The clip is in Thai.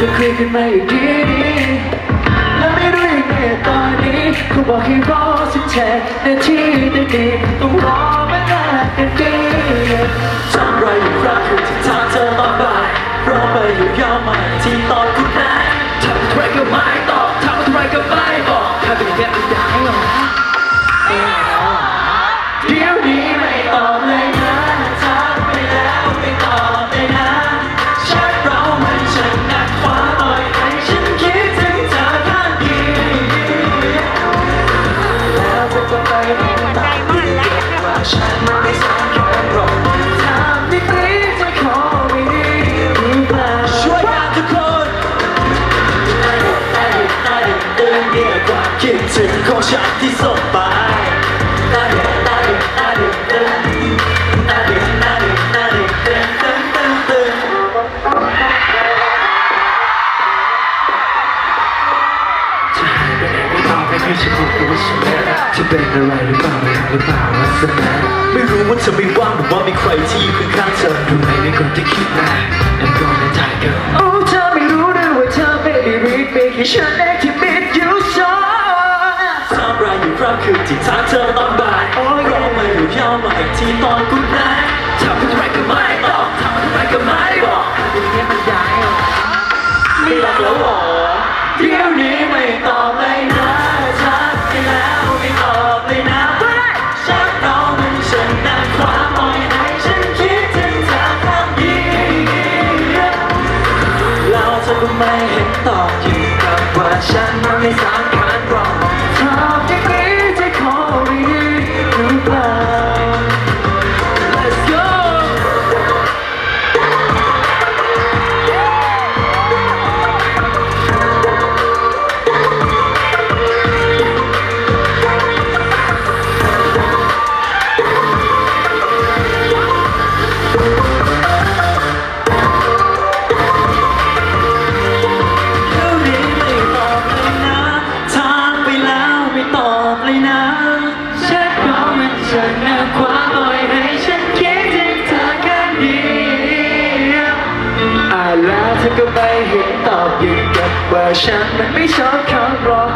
ก็คุยกันมาอยู่ดีแล้วไม่รู้ยังไงตอนนี้คุณบอกให้รอสักแชร์นาทีได้ดีต้องรอเวลากันดีทำไรอยู่ครับคือที่ทางเธอ คิดถึงของฉันที่ส่งไปนาดินาดินาดิตึงนาดินาดินาดิตึงตึงตึงตึงจะหายไปไหนไม่ตอบไม่ให้ฉันรู้ว่าฉันเป็นจะเป็นอะไรหรือเปล่าไม่หรือเปล่าว่าสนาไม่รู้ว่าเธอไม่ว่างหรือว่ามีใครที่อยู่ข้างๆเธอดูไหมไม่ควรจะคิดนะ I'm gonna die girl โอ้เธอไม่รู้ด้วยว่าเธอไม่ได้รีบเป็นแค่ฉันเองที่ miss you so ทำไรอยู่ ครับคือที่ทางเธอตอนบ่ายรอมาอยู่ยาวมาอีกทีตอนคุณนายทำอะไรก็ไม่ตอบทำอะไรก็ไม่บอกอย่างนี้มันย้ายหรอไม่รักแล้วหรอเดี๋ยวนี้ไม่ตอบเลยนะทักไปแล้วไม่ตอบเลยนะฉันเรามันฉันนั่งขวาปล่อยให้ฉันคิดถึงเธอครั้งเดียวแล้วเธอก็ไม่เห็นตอบยิงกับว่าฉันมันไม่สำคัญหรอก เธอก็ไม่เห็นตอบยืนกับว่าฉันมันไม่ชอบคำรอก